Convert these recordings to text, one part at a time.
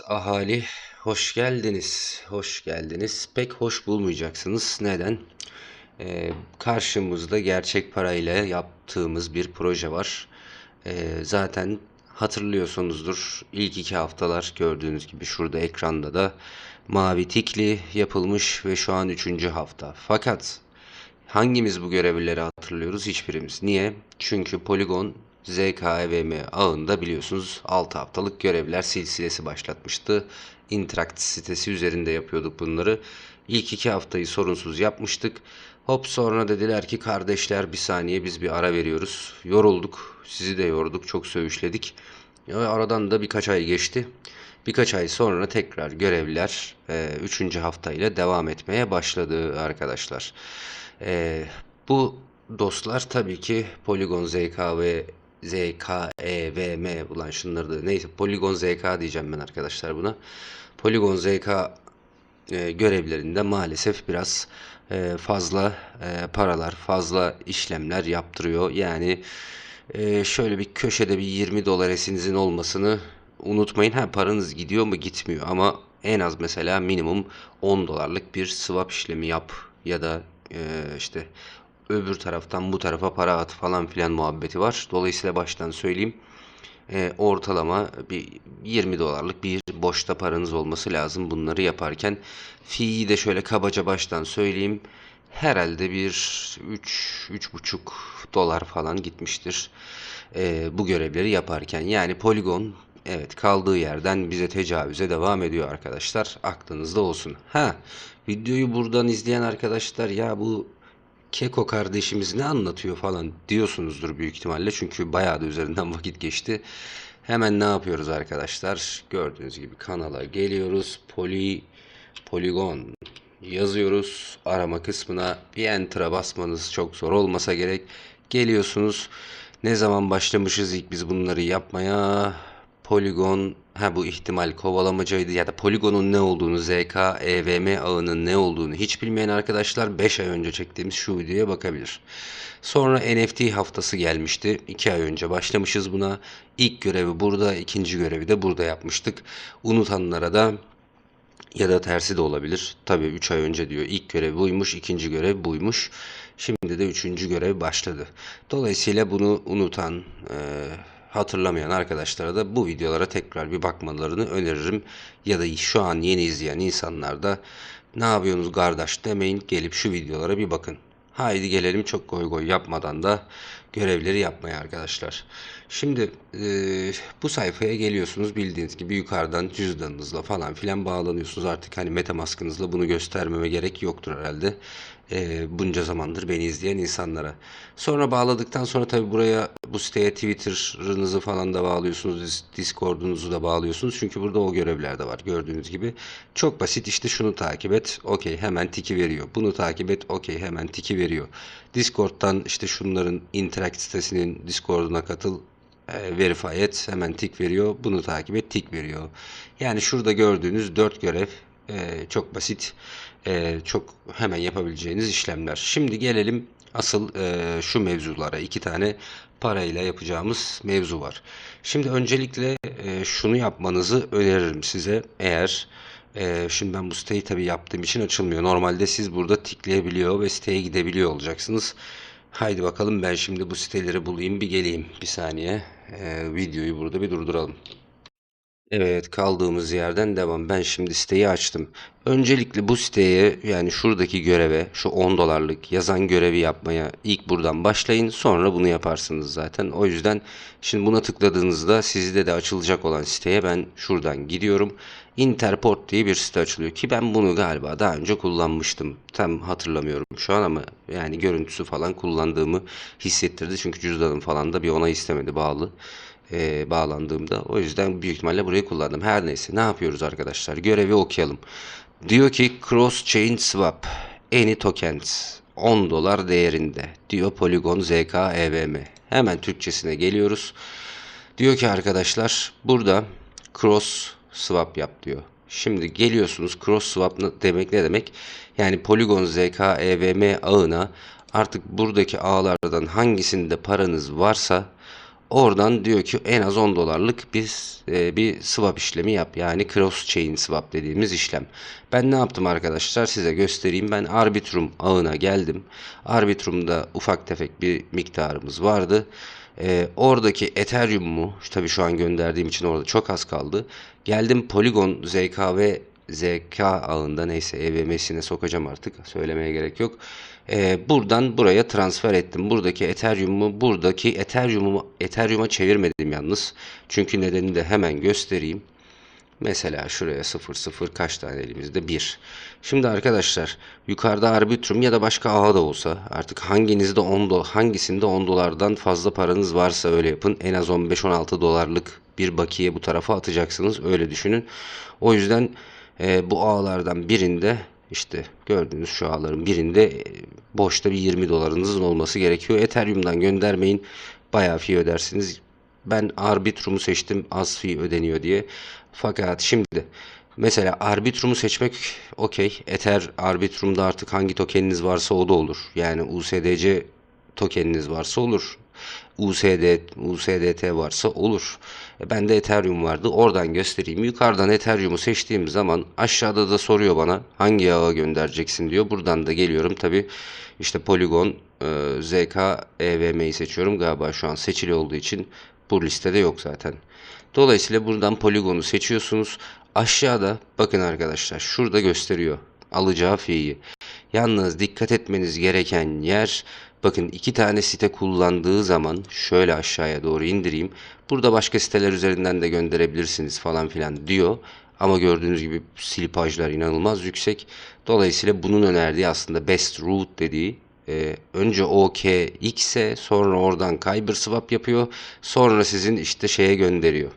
Ahali hoş geldiniz. Hoş geldiniz. Pek hoş bulmayacaksınız. Neden? Ee, karşımızda gerçek parayla yaptığımız bir proje var. Ee, zaten hatırlıyorsunuzdur. İlk iki haftalar gördüğünüz gibi şurada ekranda da mavi tikli yapılmış ve şu an üçüncü hafta. Fakat hangimiz bu görevlileri hatırlıyoruz? Hiçbirimiz. Niye? Çünkü Polygon ZKEVM ağında biliyorsunuz 6 haftalık görevler silsilesi başlatmıştı. Interact sitesi üzerinde yapıyorduk bunları. İlk iki haftayı sorunsuz yapmıştık. Hop sonra dediler ki kardeşler bir saniye biz bir ara veriyoruz. Yorulduk. Sizi de yorduk. Çok söğüşledik. Ya aradan da birkaç ay geçti. Birkaç ay sonra tekrar görevliler 3. haftayla devam etmeye başladı arkadaşlar. E, bu dostlar tabii ki Polygon ZK ve ZKEVM ulan şunları da neyse Polygon ZK diyeceğim ben arkadaşlar buna. Polygon ZK e, görevlerinde maalesef biraz e, fazla e, paralar, fazla işlemler yaptırıyor. Yani e, şöyle bir köşede bir 20 dolar esinizin olmasını unutmayın. Ha paranız gidiyor mu gitmiyor ama en az mesela minimum 10 dolarlık bir swap işlemi yap ya da e, işte öbür taraftan bu tarafa para at falan filan muhabbeti var. Dolayısıyla baştan söyleyeyim. E, ortalama bir 20 dolarlık bir boşta paranız olması lazım bunları yaparken. Fi'yi de şöyle kabaca baştan söyleyeyim. Herhalde bir 3 3,5 dolar falan gitmiştir. E, bu görevleri yaparken. Yani Polygon Evet kaldığı yerden bize tecavüze devam ediyor arkadaşlar. Aklınızda olsun. Ha videoyu buradan izleyen arkadaşlar ya bu Keko kardeşimiz ne anlatıyor falan diyorsunuzdur büyük ihtimalle. Çünkü bayağı da üzerinden vakit geçti. Hemen ne yapıyoruz arkadaşlar? Gördüğünüz gibi kanala geliyoruz. Poly, Polygon yazıyoruz. Arama kısmına bir enter'a basmanız çok zor olmasa gerek. Geliyorsunuz. Ne zaman başlamışız ilk biz bunları yapmaya? Polygon ha bu ihtimal kovalamacaydı ya da poligonun ne olduğunu ZK, EVM ağının ne olduğunu hiç bilmeyen arkadaşlar 5 ay önce çektiğimiz şu videoya bakabilir. Sonra NFT haftası gelmişti. 2 ay önce başlamışız buna. İlk görevi burada, ikinci görevi de burada yapmıştık. Unutanlara da ya da tersi de olabilir. Tabii 3 ay önce diyor ilk görev buymuş, ikinci görev buymuş. Şimdi de üçüncü görev başladı. Dolayısıyla bunu unutan, hatırlamayan arkadaşlara da bu videolara tekrar bir bakmalarını öneririm. Ya da şu an yeni izleyen insanlar da ne yapıyorsunuz kardeş demeyin gelip şu videolara bir bakın. Haydi gelelim çok goy goy yapmadan da görevleri yapmaya arkadaşlar. Şimdi e, bu sayfaya geliyorsunuz bildiğiniz gibi yukarıdan cüzdanınızla falan filan bağlanıyorsunuz. Artık hani metamaskınızla bunu göstermeme gerek yoktur herhalde. E, bunca zamandır beni izleyen insanlara. Sonra bağladıktan sonra tabi buraya bu siteye Twitter'ınızı falan da bağlıyorsunuz. Discord'unuzu da bağlıyorsunuz. Çünkü burada o görevler de var gördüğünüz gibi. Çok basit işte şunu takip et. Okey hemen tiki veriyor. Bunu takip et. Okey hemen tiki veriyor. Discord'dan işte şunların Interact sitesinin Discord'una katıl e, verify et hemen tik veriyor. Bunu takip et tik veriyor. Yani şurada gördüğünüz dört görev e, çok basit. E, çok hemen yapabileceğiniz işlemler. Şimdi gelelim asıl e, şu mevzulara. iki tane parayla yapacağımız mevzu var. Şimdi öncelikle e, şunu yapmanızı öneririm size. Eğer e, şimdi ben bu siteyi tabii yaptığım için açılmıyor. Normalde siz burada tıklayabiliyor ve siteye gidebiliyor olacaksınız. Haydi bakalım ben şimdi bu siteleri bulayım bir geleyim. Bir saniye. Ee, videoyu burada bir durduralım. Evet kaldığımız yerden devam. Ben şimdi siteyi açtım. Öncelikle bu siteye yani şuradaki göreve şu 10 dolarlık yazan görevi yapmaya ilk buradan başlayın. Sonra bunu yaparsınız zaten. O yüzden şimdi buna tıkladığınızda sizde de açılacak olan siteye ben şuradan gidiyorum. Interport diye bir site açılıyor ki ben bunu galiba daha önce kullanmıştım. Tam hatırlamıyorum şu an ama yani görüntüsü falan kullandığımı hissettirdi. Çünkü cüzdanım falan da bir ona istemedi bağlı e, bağlandığımda. O yüzden büyük ihtimalle burayı kullandım. Her neyse ne yapıyoruz arkadaşlar? Görevi okuyalım. Diyor ki cross chain swap any tokens 10 dolar değerinde diyor Polygon ZK EVM. Hemen Türkçesine geliyoruz. Diyor ki arkadaşlar burada cross swap yap diyor. Şimdi geliyorsunuz cross swap demek ne demek? Yani Polygon ZK EVM ağına artık buradaki ağlardan hangisinde paranız varsa Oradan diyor ki en az 10 dolarlık bir, e, bir swap işlemi yap. Yani cross chain swap dediğimiz işlem. Ben ne yaptım arkadaşlar size göstereyim. Ben Arbitrum ağına geldim. Arbitrum'da ufak tefek bir miktarımız vardı. E, oradaki Ethereum'u tabii şu an gönderdiğim için orada çok az kaldı. Geldim Polygon ZKV ZK ağında neyse EVM'sine sokacağım artık. Söylemeye gerek yok. Ee, buradan buraya transfer ettim. Buradaki Ethereum'u buradaki Ethereum'u Ethereum'a çevirmedim yalnız. Çünkü nedenini de hemen göstereyim. Mesela şuraya 0 0 kaç tane elimizde? 1. Şimdi arkadaşlar yukarıda Arbitrum ya da başka ağa da olsa artık hanginizde 10 do hangisinde 10 dolardan fazla paranız varsa öyle yapın. En az 15-16 dolarlık bir bakiye bu tarafa atacaksınız. Öyle düşünün. O yüzden e, bu ağlardan birinde işte gördüğünüz şu ağların birinde e, boşta bir 20 dolarınızın olması gerekiyor. Ethereum'dan göndermeyin. Bayağı fee ödersiniz. Ben Arbitrum'u seçtim az fee ödeniyor diye. Fakat şimdi mesela Arbitrum'u seçmek okey. Ether Arbitrum'da artık hangi tokeniniz varsa o da olur. Yani USDC tokeniniz varsa olur. USD, USDT varsa olur. E, bende Ethereum vardı. Oradan göstereyim. Yukarıdan Ethereum'u seçtiğim zaman aşağıda da soruyor bana hangi ağa göndereceksin diyor. Buradan da geliyorum. Tabi işte Polygon, e, ZK, EVM'yi seçiyorum. Galiba şu an seçili olduğu için bu listede yok zaten. Dolayısıyla buradan Polygon'u seçiyorsunuz. Aşağıda bakın arkadaşlar şurada gösteriyor alacağı fee'yi. Yalnız dikkat etmeniz gereken yer bakın iki tane site kullandığı zaman şöyle aşağıya doğru indireyim. Burada başka siteler üzerinden de gönderebilirsiniz falan filan diyor. Ama gördüğünüz gibi silipajlar inanılmaz yüksek. Dolayısıyla bunun önerdiği aslında best route dediği e, önce OKX'e sonra oradan Kyber swap yapıyor. Sonra sizin işte şeye gönderiyor.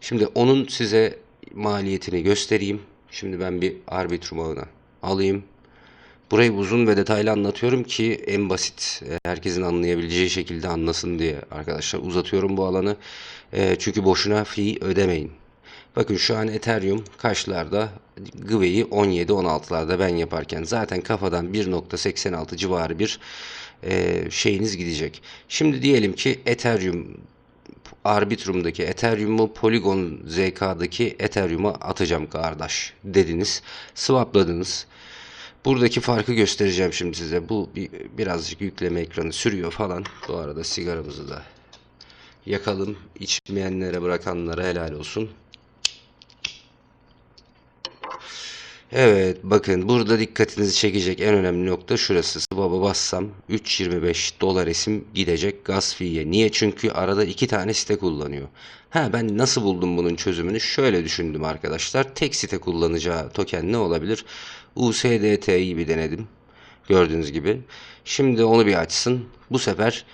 Şimdi onun size maliyetini göstereyim. Şimdi ben bir Arbitrum ağına alayım. Burayı uzun ve detaylı anlatıyorum ki en basit e, herkesin anlayabileceği şekilde anlasın diye arkadaşlar uzatıyorum bu alanı. E, çünkü boşuna fee ödemeyin. Bakın şu an Ethereum kaçlarda? Gwe'yi 17-16'larda ben yaparken zaten kafadan 1.86 civarı bir e, şeyiniz gidecek. Şimdi diyelim ki Ethereum Arbitrum'daki Ethereum'u Polygon ZK'daki Ethereum'a atacağım kardeş dediniz. Swapladınız. Buradaki farkı göstereceğim şimdi size. Bu bir, birazcık yükleme ekranı sürüyor falan. Bu arada sigaramızı da yakalım. İçmeyenlere bırakanlara helal olsun. Evet bakın burada dikkatinizi çekecek en önemli nokta şurası. Swap'a bassam 3.25 dolar isim gidecek gaz fee'ye. Niye? Çünkü arada iki tane site kullanıyor. Ha ben nasıl buldum bunun çözümünü? Şöyle düşündüm arkadaşlar. Tek site kullanacağı token ne olabilir? USDT'yi bir denedim. Gördüğünüz gibi. Şimdi onu bir açsın. Bu sefer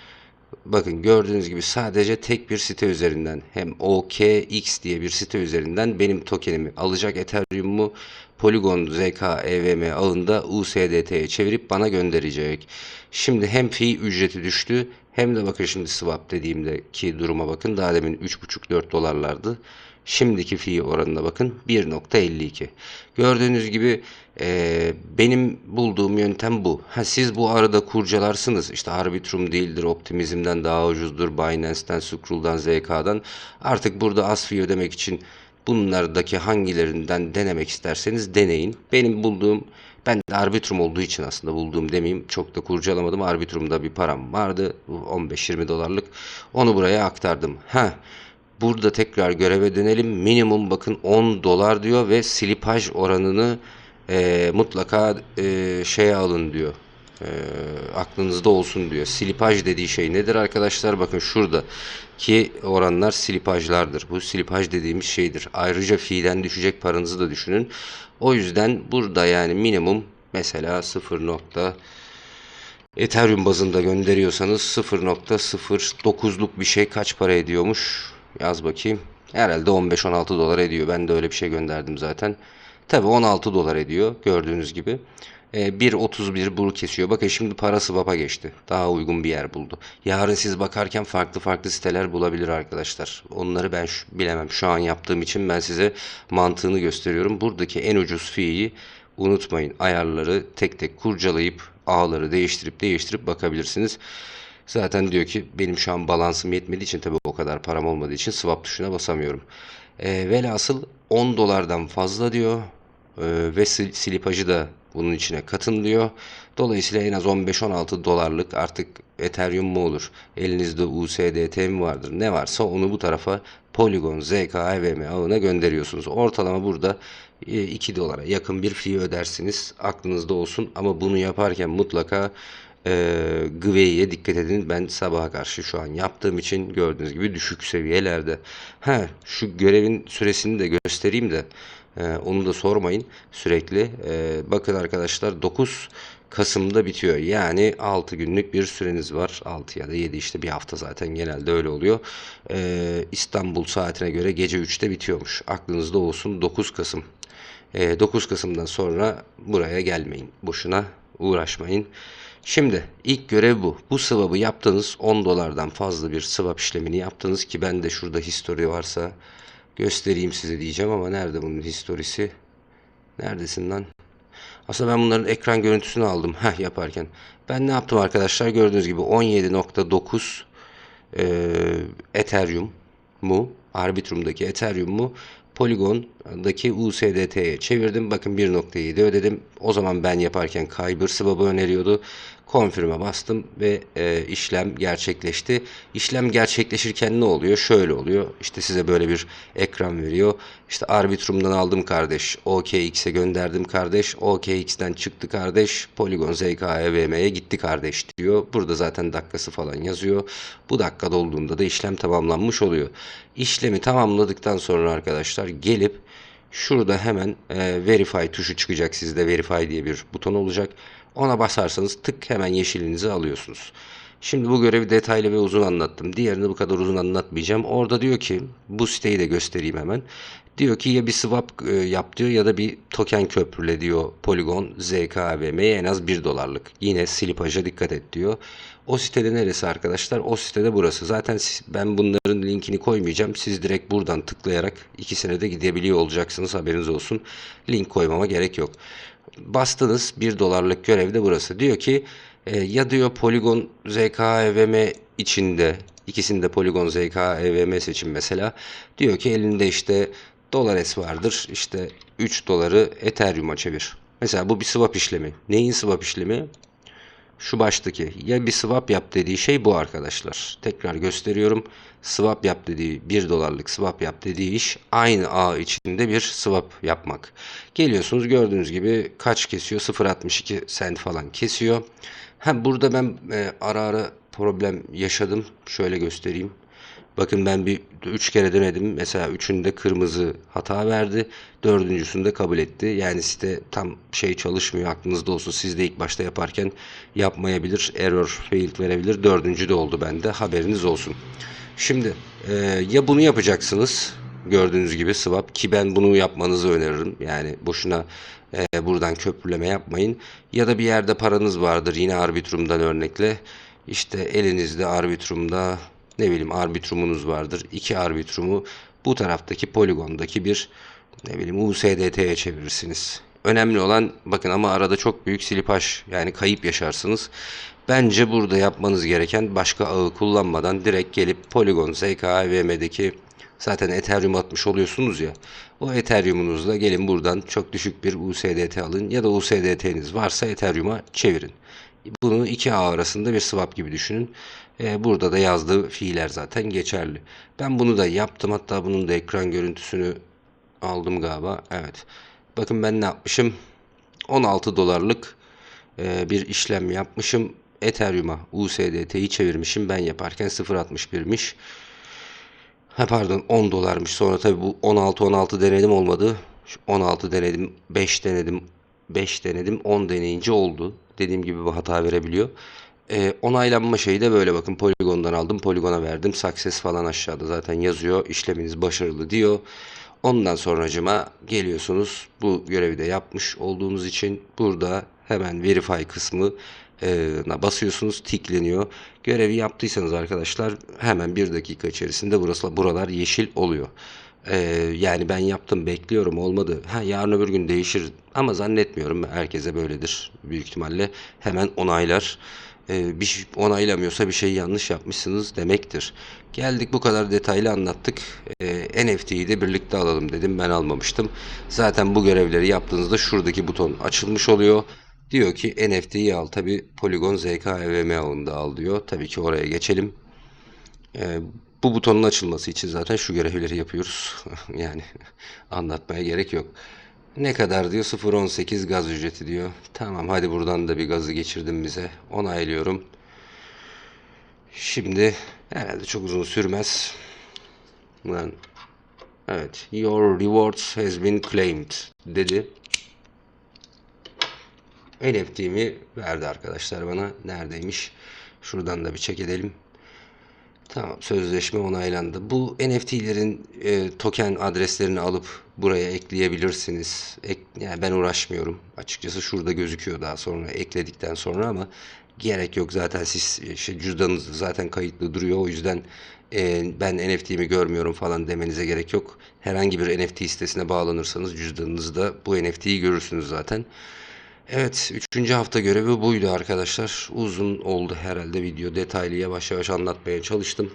Bakın gördüğünüz gibi sadece tek bir site üzerinden hem OKX diye bir site üzerinden benim tokenimi alacak Ethereum'u Polygon ZK EVM ağında USDT'ye çevirip bana gönderecek. Şimdi hem fee ücreti düştü hem de bakın şimdi swap dediğimdeki duruma bakın. Daha demin 3.5-4 dolarlardı. Şimdiki fee oranına bakın 1.52. Gördüğünüz gibi e, benim bulduğum yöntem bu. Ha, siz bu arada kurcalarsınız. İşte Arbitrum değildir, Optimizm'den daha ucuzdur, Binance'den, Scroll'dan, ZK'dan. Artık burada fee ödemek için bunlardaki hangilerinden denemek isterseniz deneyin. Benim bulduğum ben de Arbitrum olduğu için aslında bulduğum demeyeyim. Çok da kurcalamadım. Arbitrum'da bir param vardı. 15-20 dolarlık. Onu buraya aktardım. Ha Burada tekrar göreve dönelim. Minimum bakın 10 dolar diyor ve slipaj oranını e, mutlaka e, şeye alın diyor. E, aklınızda olsun diyor. Slipaj dediği şey nedir arkadaşlar? Bakın şurada ki oranlar slipajlardır. Bu slipaj dediğimiz şeydir. Ayrıca fiilden düşecek paranızı da düşünün. O yüzden burada yani minimum mesela 0. Ethereum bazında gönderiyorsanız 0.09'luk bir şey kaç para ediyormuş? Yaz bakayım. Herhalde 15-16 dolar ediyor. Ben de öyle bir şey gönderdim zaten. Tabi 16 dolar ediyor gördüğünüz gibi. E, 1.31 buru kesiyor. Bakın şimdi para swap'a geçti. Daha uygun bir yer buldu. Yarın siz bakarken farklı farklı siteler bulabilir arkadaşlar. Onları ben şu, bilemem. Şu an yaptığım için ben size mantığını gösteriyorum. Buradaki en ucuz fee'yi unutmayın. Ayarları tek tek kurcalayıp ağları değiştirip değiştirip bakabilirsiniz. Zaten diyor ki benim şu an balansım yetmediği için tabii o kadar param olmadığı için swap tuşuna basamıyorum. E, velhasıl 10 dolardan fazla diyor. E, ve sil- silipajı da bunun içine katın. Dolayısıyla en az 15-16 dolarlık artık Ethereum mu olur? Elinizde USDT mi vardır? Ne varsa onu bu tarafa Polygon, ZK, EVM ağına gönderiyorsunuz. Ortalama burada e, 2 dolara yakın bir fee ödersiniz. Aklınızda olsun ama bunu yaparken mutlaka e, Gwei'ye dikkat edin. Ben sabaha karşı şu an yaptığım için gördüğünüz gibi düşük seviyelerde. Ha şu görevin süresini de göstereyim de e, onu da sormayın sürekli. E, bakın arkadaşlar 9 Kasım'da bitiyor. Yani 6 günlük bir süreniz var. 6 ya da 7 işte bir hafta zaten genelde öyle oluyor. E, İstanbul saatine göre gece 3'te bitiyormuş. Aklınızda olsun 9 Kasım. E, 9 Kasım'dan sonra buraya gelmeyin. Boşuna uğraşmayın. Şimdi ilk görev bu. Bu swap'ı yaptınız 10 dolardan fazla bir swap işlemini yaptınız ki ben de şurada history varsa göstereyim size diyeceğim ama nerede bunun historisi? Neredesin lan? Aslında ben bunların ekran görüntüsünü aldım heh, yaparken. Ben ne yaptım arkadaşlar? Gördüğünüz gibi 17.9 e, Ethereum mu Arbitrum'daki Ethereum mu Polygon'daki USDT'ye çevirdim. Bakın 1.7 ödedim. O zaman ben yaparken Kyber swap'ı öneriyordu. Confirm'e bastım ve e, işlem gerçekleşti. İşlem gerçekleşirken ne oluyor? Şöyle oluyor. İşte size böyle bir ekran veriyor. İşte Arbitrum'dan aldım kardeş. OKX'e gönderdim kardeş. OKX'ten çıktı kardeş. Polygon ZKEVM'ye gitti kardeş diyor. Burada zaten dakikası falan yazıyor. Bu dakika dolduğunda da işlem tamamlanmış oluyor. İşlemi tamamladıktan sonra arkadaşlar gelip Şurada hemen e, verify tuşu çıkacak sizde verify diye bir buton olacak. Ona basarsanız tık hemen yeşilinizi alıyorsunuz. Şimdi bu görevi detaylı ve uzun anlattım. Diğerini bu kadar uzun anlatmayacağım. Orada diyor ki bu siteyi de göstereyim hemen. Diyor ki ya bir swap e, yap diyor ya da bir token köprüle diyor Polygon ZKVM'ye en az 1 dolarlık. Yine slipaja dikkat et diyor. O sitede neresi arkadaşlar? O sitede burası. Zaten ben bunların linkini koymayacağım. Siz direkt buradan tıklayarak ikisine de gidebiliyor olacaksınız. Haberiniz olsun. Link koymama gerek yok. Bastınız 1 dolarlık görev de burası. Diyor ki e, ya diyor Polygon ZKEVM içinde ikisinde Polygon ZKEVM seçin mesela. Diyor ki elinde işte dolar S vardır. İşte 3 doları Ethereum'a çevir. Mesela bu bir swap işlemi. Neyin swap işlemi? Şu baştaki ya bir swap yap dediği şey bu arkadaşlar. Tekrar gösteriyorum. Swap yap dediği 1 dolarlık swap yap dediği iş aynı ağ içinde bir swap yapmak. Geliyorsunuz gördüğünüz gibi kaç kesiyor? 0.62 sent falan kesiyor. Ha burada ben e, ara ara problem yaşadım. Şöyle göstereyim. Bakın ben bir üç kere denedim. Mesela üçünde kırmızı hata verdi. Dördüncüsünde kabul etti. Yani site tam şey çalışmıyor. Aklınızda olsun. Siz de ilk başta yaparken yapmayabilir. Error failed verebilir. Dördüncü de oldu bende. Haberiniz olsun. Şimdi e, ya bunu yapacaksınız. Gördüğünüz gibi swap ki ben bunu yapmanızı öneririm. Yani boşuna e, buradan köprüleme yapmayın. Ya da bir yerde paranız vardır. Yine Arbitrum'dan örnekle. İşte elinizde Arbitrum'da ne bileyim arbitrumunuz vardır. İki arbitrumu bu taraftaki poligondaki bir ne bileyim USDT'ye çevirirsiniz. Önemli olan bakın ama arada çok büyük silipaj yani kayıp yaşarsınız. Bence burada yapmanız gereken başka ağı kullanmadan direkt gelip Polygon ZKVM'deki zaten Ethereum atmış oluyorsunuz ya. O Ethereum'unuzla gelin buradan çok düşük bir USDT alın ya da USDT'niz varsa Ethereum'a çevirin. Bunu iki ağ arasında bir swap gibi düşünün. Ee, burada da yazdığı fiiller zaten geçerli. Ben bunu da yaptım. Hatta bunun da ekran görüntüsünü aldım galiba. Evet. Bakın ben ne yapmışım? 16 dolarlık e, bir işlem yapmışım. Ethereum'a USDT'yi çevirmişim. Ben yaparken 0.61'miş. Ha pardon 10 dolarmış. Sonra tabii bu 16 16 denedim olmadı. Şu 16 denedim, 5 denedim, 5 denedim, 10 deneyince oldu. Dediğim gibi bu hata verebiliyor. Ee, onaylanma şeyi de böyle bakın Polygon'dan aldım, Polygon'a verdim. Success falan aşağıda zaten yazıyor. İşleminiz başarılı diyor. Ondan sonracıma geliyorsunuz. Bu görevi de yapmış olduğunuz için burada hemen verify kısmı e, basıyorsunuz tikleniyor. Görevi yaptıysanız arkadaşlar hemen bir dakika içerisinde burası buralar yeşil oluyor. E, yani ben yaptım bekliyorum olmadı. Ha yarın öbür gün değişir ama zannetmiyorum herkese böyledir büyük ihtimalle. Hemen onaylar. e, bir şey onaylamıyorsa bir şey yanlış yapmışsınız demektir. Geldik bu kadar detaylı anlattık. E, NFT'yi de birlikte alalım dedim. Ben almamıştım. Zaten bu görevleri yaptığınızda şuradaki buton açılmış oluyor. Diyor ki NFT'yi al. Tabi Polygon ZK EVM ağında al diyor. Tabii ki oraya geçelim. E, bu butonun açılması için zaten şu görevleri yapıyoruz. yani anlatmaya gerek yok. Ne kadar diyor? 0.18 gaz ücreti diyor. Tamam hadi buradan da bir gazı geçirdim bize. Onaylıyorum. Şimdi herhalde çok uzun sürmez. Lan. Evet. Your rewards has been claimed dedi. NFT'mi verdi arkadaşlar bana. Neredeymiş? Şuradan da bir çek edelim. Tamam sözleşme onaylandı. Bu NFT'lerin e, token adreslerini alıp buraya ekleyebilirsiniz. Ek, yani ben uğraşmıyorum. Açıkçası şurada gözüküyor daha sonra ekledikten sonra ama gerek yok zaten siz işte cüzdanınız zaten kayıtlı duruyor. O yüzden e, ben NFT'mi görmüyorum falan demenize gerek yok. Herhangi bir NFT sitesine bağlanırsanız cüzdanınızda bu NFT'yi görürsünüz zaten. Evet, üçüncü hafta görevi buydu arkadaşlar. Uzun oldu herhalde video. Detaylı yavaş yavaş anlatmaya çalıştım.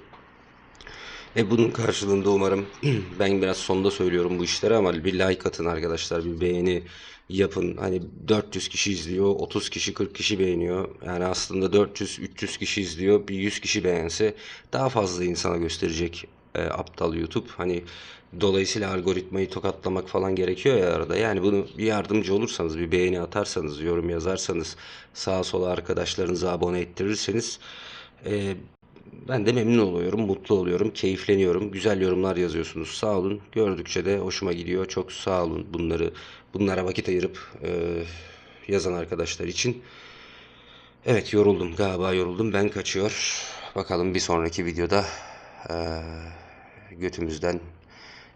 Ve bunun karşılığında umarım ben biraz sonda söylüyorum bu işleri ama bir like atın arkadaşlar. Bir beğeni yapın. Hani 400 kişi izliyor, 30 kişi 40 kişi beğeniyor. Yani aslında 400 300 kişi izliyor. Bir 100 kişi beğense daha fazla insana gösterecek e, aptal YouTube. Hani dolayısıyla algoritmayı tokatlamak falan gerekiyor ya arada. Yani bunu bir yardımcı olursanız, bir beğeni atarsanız, yorum yazarsanız, sağa sola arkadaşlarınızı abone ettirirseniz e, ben de memnun oluyorum, mutlu oluyorum, keyifleniyorum. Güzel yorumlar yazıyorsunuz. Sağ olun. Gördükçe de hoşuma gidiyor. Çok sağ olun bunları bunlara vakit ayırıp e, yazan arkadaşlar için. Evet yoruldum galiba yoruldum. Ben kaçıyor. Bakalım bir sonraki videoda e, götümüzden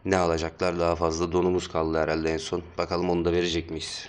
ne alacaklar daha fazla donumuz kaldı herhalde en son. Bakalım onu da verecek miyiz?